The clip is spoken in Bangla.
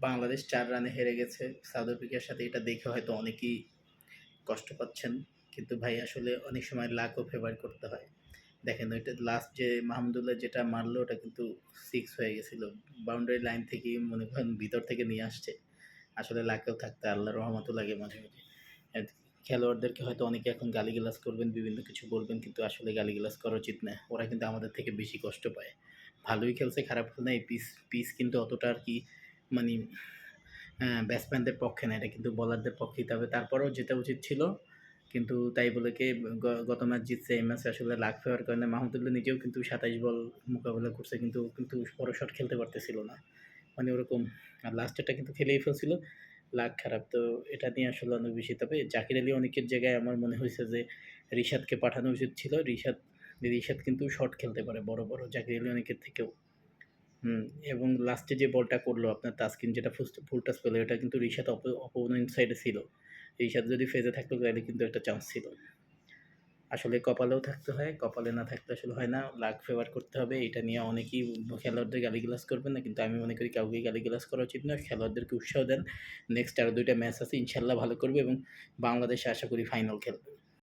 বাংলাদেশ চার রানে হেরে গেছে। সাউথ আফ্রিকার সাথে এটা দেখে হয়তো অনেকেই কষ্ট পাচ্ছেন। কিন্তু ভাই, আসলে অনেক সময় লাকও ফেভার করতে হয়। দেখেন, ওইটা লাস্ট যে মাহমুদুল্লাহ যেটা মারলো, ওটা কিন্তু সিক্স হয়ে গেছিল। বাউন্ডারি লাইন থেকে মনে করেন ভিতর থেকে নিয়ে আসছে। আসলে লাকেও থাকতে আল্লাহ রহমতও লাগে মাঝে মাঝে খেলোয়াড়দেরকে হয়তো অনেকে এখন গালিগালাজ করবেন, বিভিন্ন কিছু বলবেন, কিন্তু আসলে গালিগালাজ করা উচিত না। ওরা কিন্তু আমাদের থেকে বেশি কষ্ট পায়। ভালোই খেলছে, খারাপ খেলে না। এই পিস পিস কিন্তু অতটা আর কি মানে ব্যাটসম্যানদের পক্ষে না, এটা কিন্তু বলারদের পক্ষেই। তবে তারপরেও যেটা উচিত ছিল। কিন্তু তাই বলে কি গত ম্যাচ জিতছে, এই ম্যাচে আসলে লাখ ফেওয়ার কারণে মাহমুদুল্লাহ নিজেও কিন্তু সাতাইশ বল মোকাবেলা করছে, কিন্তু কিন্তু বড় শট খেলতে পারতেছিল না। মানে ওরকম, আর লাস্টেরটা কিন্তু খেলেই ফেলছিল। লাখ খারাপ। তো এটা নিয়ে আসলে অনেক বেশি তবে জাকির আলী অনেকের জায়গায় আমার মনে হয়েছে যে, রিশাদকে পাঠানো উচিত ছিল। রিশাদ রিশাদ কিন্তু শট খেলতে পারে, বড় বড়। জাকির আলী অনেকের থেকেও। হুম, এবং লাস্টে যে বলটা করল আপনার তাস্কিন যেটা ফুল টাচ পেল, এটা কিন্তু রিশাদ অপোনেন্ট সাইডে ছিল। রিশাদ যদি ফেজে থাকতো, তাহলে কিন্তু একটা চান্স ছিল। আসলে কপালেও থাকতে হয়, কপালে না থাকতে আসলে হয় না। লাক ফেভার করতে হবে, এটা নিয়ে অনেকেই খেলোয়াড়দের গালিগালাজ করবেন না, কিন্তু আমি মনে করি কাউকে গালিগালাজ করা উচিত না খেলোয়াড়দেরকে উৎসাহ দেন। নেক্সট আরও দুইটা ম্যাচ আছে ইনশাল্লাহ ভালো করবে এবং বাংলাদেশে আশা করি ফাইনাল খেলবে।